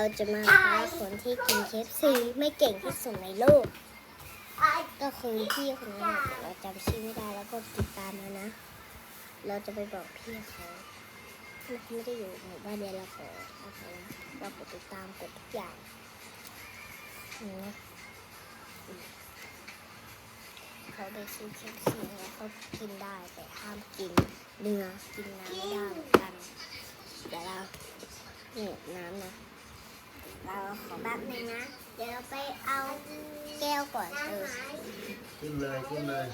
เราจะมาท้าคนที่กินเคฟซีไม่เก่งที่สุดในโลก ก็คือพี่คนนี้นเราจำชื่อไม่ได้แล้วก็ติดตามแล้วนะ เราจะไปบอกพี่เขาเราไม่ได้อยู่หมู่บ้านเดียวเราขอนะคะเรากดติดตามกดทุกอย่างนะเขาไปซื้อเคฟซีแล้วเขากินได้แต่ห้ามกินเนื้อกินน้ำไม่ได้เหมือนกันเดี๋ยวเราเนี่ยน้ำนะ เราขอแป๊บนึงนะ เดี๋ยวเราไปเอาแก้วก่อนเออจิ้มเลยจิ้มเลย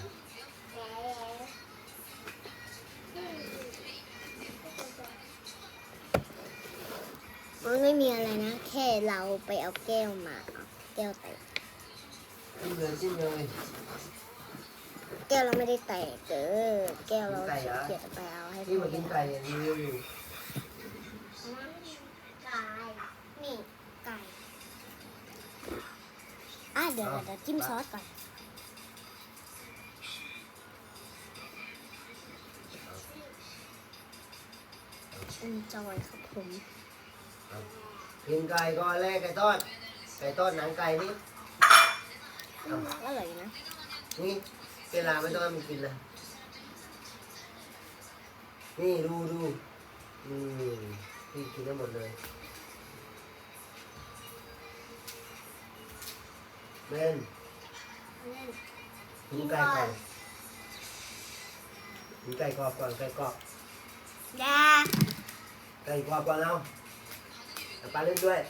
มันไม่มีอะไรนะ แค่เราไปเอาแก้วมาเอาแก้วแตกจิ้มเลยจิ้มเลยแก้วเราไม่ได้แตกเออแก้วเราไก่เหรอเกียจไปเอาให้นี่มากินไก่อย่างนี้อยู่ ไก่นี่ไก่ อะเดี๋ยวเดี๋ยวจิ้มซอสก่อนอืมจอยครับผมกินไก่ก่อนแรกไก่ทอดไก่ทอดหนังไก่นี่อืมอร่อยนะ นี่เวลาไม่ต้องให้มันกินนะนี่ดูดูนี่พี่กินได้หมดเลย เบนกินไก่ก่อนกินไก่กรอบก่อนไก่กรอบยาไก่กรอบก่อนเอาเอาปลาเล่นด้วย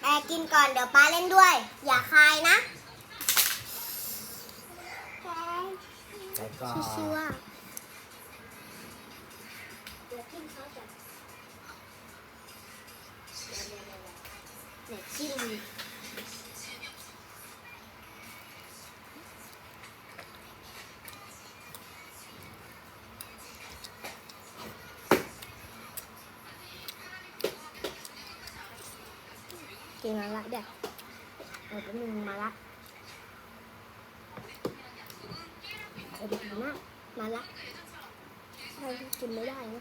แม่กินก่อนเดี๋ยวป้าเล่นด้วย อย่าคายนะไก่กรอบชื่อว่าเดี๋ยวจิ้มซอสก่อนเดี๋ยวจิ้ม กินมาละเดี๋ยวเดี๋ยวแป๊บนึงมาละขมมากมาละเรกินไม่ได้นะ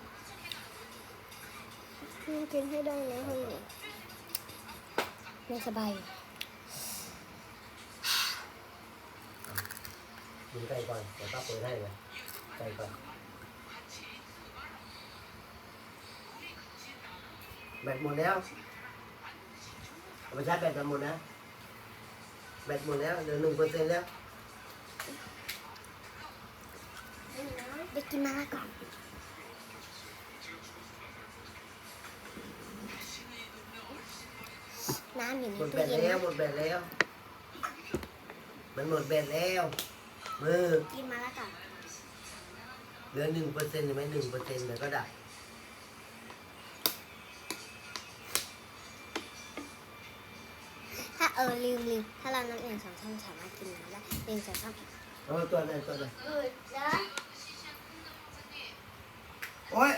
ต้องกินให้ได้นะเฮ้ยไม่สบายกินไก่ก่อนเดี๋ยวป้าเปิดให้เลยไก่ก่อนแบตหมดแล้ว เอาไปชาร์จแบตกันหมดนะแบตหมดแล้วเหลือหนึ่งเปอร์เซ็นต์แล้วไปกินมาละก่อนน้ำอยู่ในหมดแบตู้ตเย็นแล้วนะหมดแบตแล้ว มันหมดแบตแล้วมือกินมาละก่อน เหลือหนึ่งเปอร์เซ็นต์ใช่ไหมหนึ่งเปอร์เซ็นต์เดี๋ยวก็ดับ ออลืมลืมถ้าเรานับหนึ่งสองสามสามารถกินน้ำได้หนึ่งสองสามเอาตัวไหนตัวไหนเออแล้วโอ้ย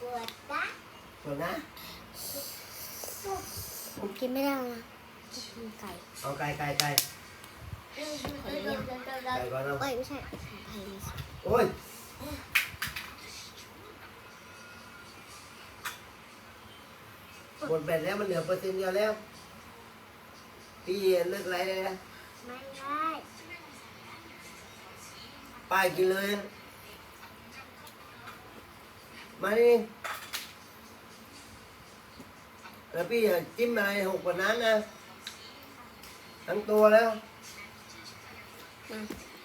ปวดนะตัวนะผมกินไม่ได้แล้วนะกินไก่เอาไก่ไก่ไก่ขออนุญาตไก่ก่อนเอาเอ้ยไม่ใช่ไทยมีสิโอ้ย หมดแบตแล้วมันเหลือเปอร์เซ็นต์เดียวแล้ว พี่เลิกไรเลยนะไม่ได้ป้ายกินเลย มาดิแล้วพี่อย่าจิ้มอะไรหกกว่านั้นนะ ทั้งตัวแล้วม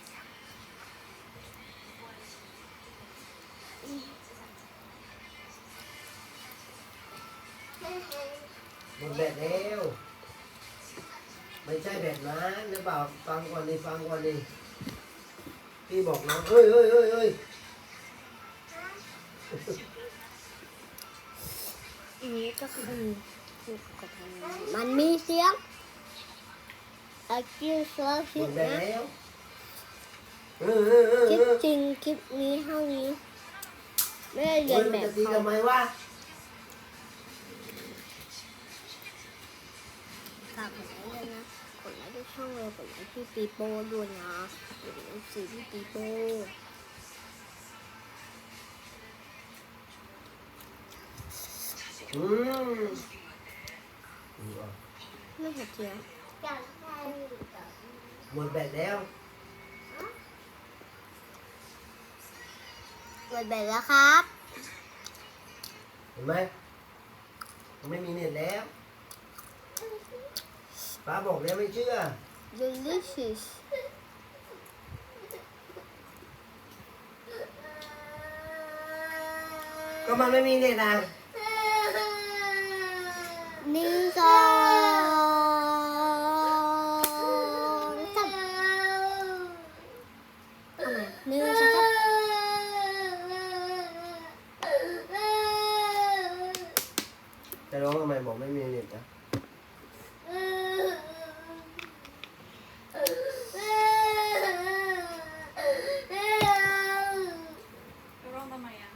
หมดแบตแล้วไม่ใช่แบตนะหรือเปล่าฟังก่อนดิฟังก่อนดิพี่บอกน้องเฮ้ยเฮ้ยเฮ้ยเฮ้ยอันนี้ก็คือคือกดทำงานมันมีเสียงอาคิวสลับหมชิดดแบตนะแล้วเออเออเออคลิเอปอจริงคลิปนี้เท่านี้ ไม่ได้เรีเฮ้ยยนมันแบบจะตีเขาทำไมวะ ช่องเราไองพี่ตีโป้ด้วยนะอยู่ในสีพี่ตีโป้อืมเรื่องหัวเจียหมดแบตแล้วหมดแบตแล้วครับ เห็นไหมไม่มีเน็ตแล้ว ป้าบอกแล้วไม่เชื่อ delicious ก็มันไม่มีเน็ตอะ หนึ่งสองสามเอาใหม่หนึ่งสองสาม แต่ร้องทำไมบอกไม่มีเน็ตอะ จะร้องทำไมอะ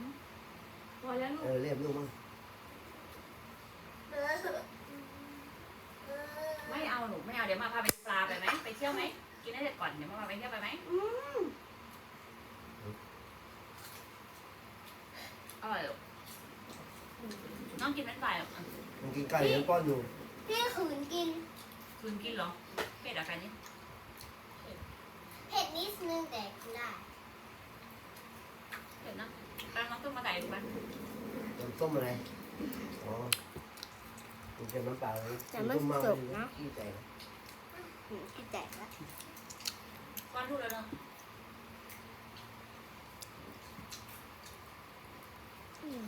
พอแล้วลู เอก อเรียบลูกมั้ง ไม่เอาหนูไม่เอาเดี๋ยวมาพาไปดูปลาไปไหมไปเที่ยวไหมกินให้เสร็จก่ อนเดี๋ยวมาพาไปเที่ยวไปไหมอร่อยลูกน้องกินเป็นฝ่ายหรออะมันกินไก่ยังป้อนอยู่พี่ขืนกิน คุณกินเหรอเผ็ดอะไรนี่เผ็ดนิดนึงแต่กินได้ เผ็ดนะปลาน้องต้มมาใส่ดูไหมน้ำส้มอะไรอ๋อมันเป็นน้ำเปล่าเลยแต่มันส้ากสุกนะ ขี้ใจนะหืมกินแตกแล้ว ก้อนทุกแล้วเนอะอืม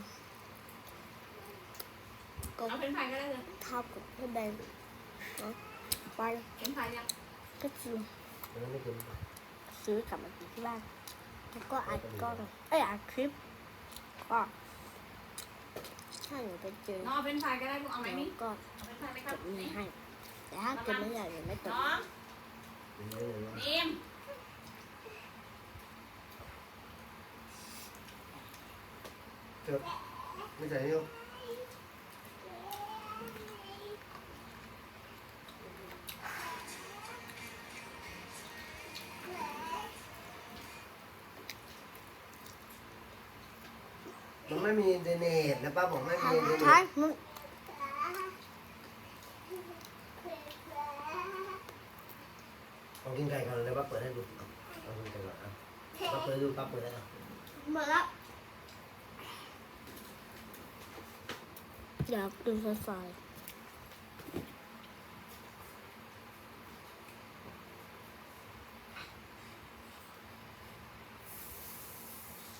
ก็เอาเป็นฝ่ายก็ได้เลยเท่ากับเพื่อนเดินเอาไปเป็นฝ่ายยังก็ซื้อมันไม่กินซื้อกลับมากินที่บ้านแล้วก็อัดกล้องเอ้ยอัดคลิปก็ถ้าหนูไปเจอน้องเอาเป็นฝ่ายก็ได้ลูกเอาไหมแล้นี่วก็เอาเป็นฝ่ายไหมคกรับดมีให้แต่ถ้าเกิดไม่อยากหนูไม่ตกน้องกินไม่เลยนะ นิ่ม เจ็บไม่ใส่นี่หรอกมันไม่มีเดเนตนะป้าบอกไม่มีเดเนใช่ตมึงเอากินไก่ก่อนเลยป้าเปิดให้ดูเอากินไก่ก่อนอะป้าเปิดให้ดูป้าเปิดให้ดูหมดแล้ว อยากดูไฟ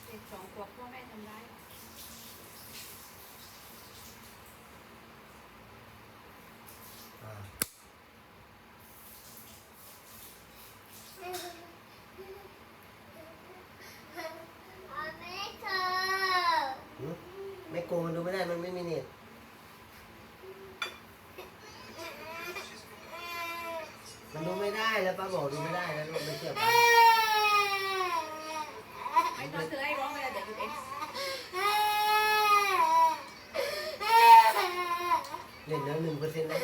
เด็กสองขวบพ่อแม่ทำได้ อ่าหืมไม่โกงมันดูไม่ได้มันไม่มีเน็ตมันดูไม่ได้ แล้วป้าบอกดูไม่ได้นะลูกไม่เชื่อป้า ไม่ต้องเธอให้ร้องไปเลยเดี๋ยวดูเอง เน็ตแล้วหนึ่งเปอร์เซ็นต์นะ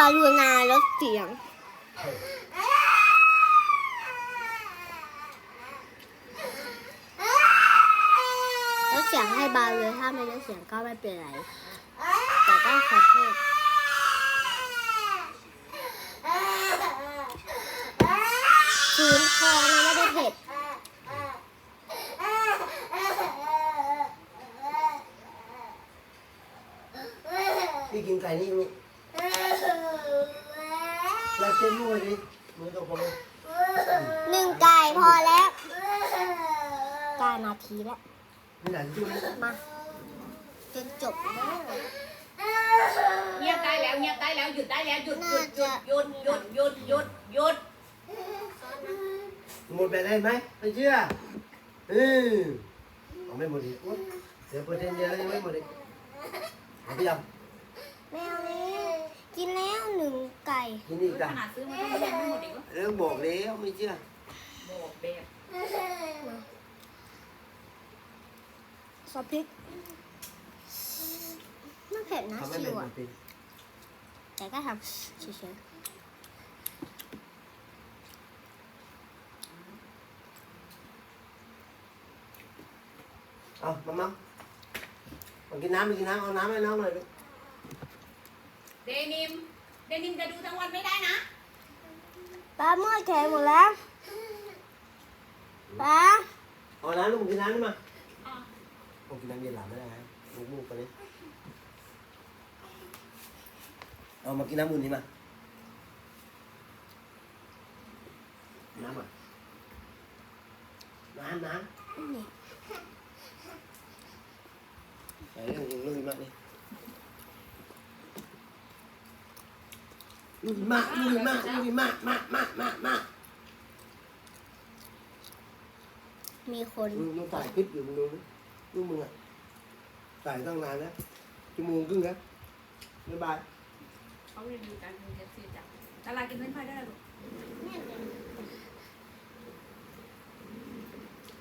กรุณาลดเสียง ลดเสียงให้เบาเลยถ้าไม่ลดเสียงก็ไม่เป็นไร แต่ต้องขอโทษคืนคอนไม่ได้เผ็ดพี่กินไก่นี่ลูก แล้วเต้นมือดิมือตกลงหนึ่งไก่พอแล้วเก้านาทีแล้ว นี่หนังจุ้ยมาจนจบแล้วเงียบได้แล้วเงียบได้แล้วหยุดได้แล้วหยุดหยุดหยุดหยุดหยุดหยุดหยุดหยุดหมดแบบได้ไหมไม่เชื่อเออเอาไม่หมดอีกเดี๋ยวเปอร์เซ็นต์เดียวยังไม่หมดอีกเอาไปยัง แมวนี้กินแล้วหนึ่ง ไก่กินอีกขจ้ะนาดซื้อมาต้องยังไม่หมดอีกวะเรื่องบอกแล้วไม่เชื่อบอกแบบมซอสพริกไม่เผ็ดนะทำให้ชิเป็นวอะจริงแต่ก็ทำเฉยเอามามามากินน้ำมากินน้ำเอาน้ำให้น้องหน่อยลูกเดนิม เดนิมจะดูทั้งวันไม่ได้นะๆปลาเมื่อแข็งหมดแล้วปลาเอาน้ำลูกกินน้ำนี่มาผมกินน้ำเย็นหลับไม่ได้นะลูกมูกไปเลยเอามากินน้ำอุ่นนี่มาน้ำอะน้ำน้นี่ำใส่เรื่องเรื่องนี้มากนี่ ลูกมากลูกมากลูกมากมากมากมากมากมีคน มึงมึงถ่ายคลิปอยู่มึงดูดิลูกมึงอะถ่ายตั้งนานแล้วชั่วโมงครึ่งแล้วบ๊ายบายเขารีวิวการกินเคฟซีจ้ะตลาดกินเฟรนช์ฟรายได้หรอลูก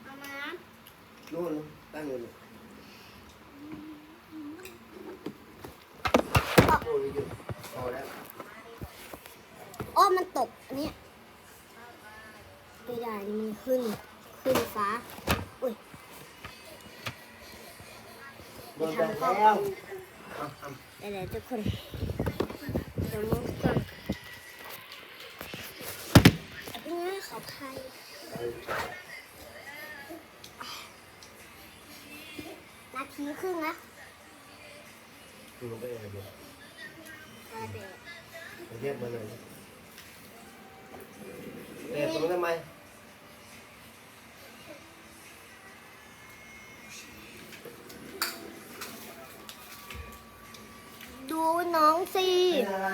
เอามา โน่นตั้งอยู่เลยโอ้ยหยุดพอแล้ว โอ้มันตก อันเนี้ยไม่ได้นี่มันขึ้น ขึ้นฟ้า อุ้ยโดนแบนแล้วเอาทเดี๋ยวๆทุกคนเดี๋ยวมุกก่อนเอาเป็นไงขอพายำเออนาทีครึ่งแล้วคือมันไปเองเดี๋ยวเอาเดี๋ยวไปเรียกมาเลย เด็กตรงนั้นทำไมดูน้องสิเป็นอะไร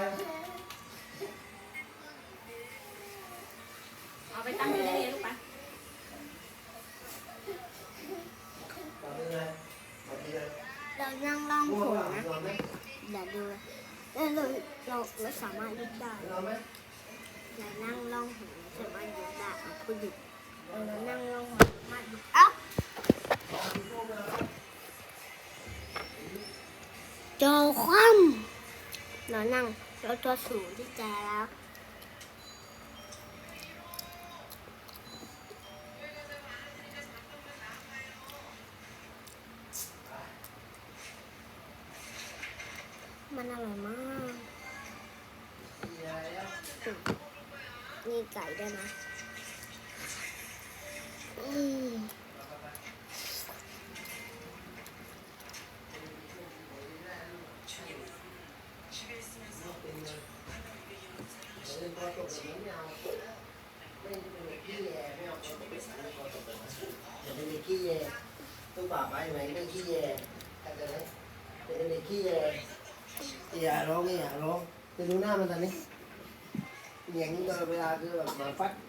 เอาไปตั้งอยู่ในนี้ลูกไปเป็นอะไรมาทีเลยเรานั่งล่องง่โผวงล่เปล่านะนอนไหมเดี๋ยวดูนะเออเราเราเราสามารถยุบได้น อนไหมเรานั่งล่องโผล่สามารถยุบได้เอาคุณหยุเออเรานั่งล่องโผล่สามารถยุบเอ้าจอคว่ำเรานั่งเราตัวสูงที่แจแล้วมันอร่อยมาก นี่ได้วยนะอืมจบแบบนี้ไม่เอาไม่เป็นขี้แยไม่เอาพอจบแบบนี้พอจบแบบนี้อย่าเป็นเด็กขี้แยต้องป่าไปไหมไม่ขี้แยเข้าใจไหมอย่าเป็นเด็กขี้แยอย่าร้องอย่าร้องจะดูหน้ามันตอนนี้ อย่างนี้ตลอ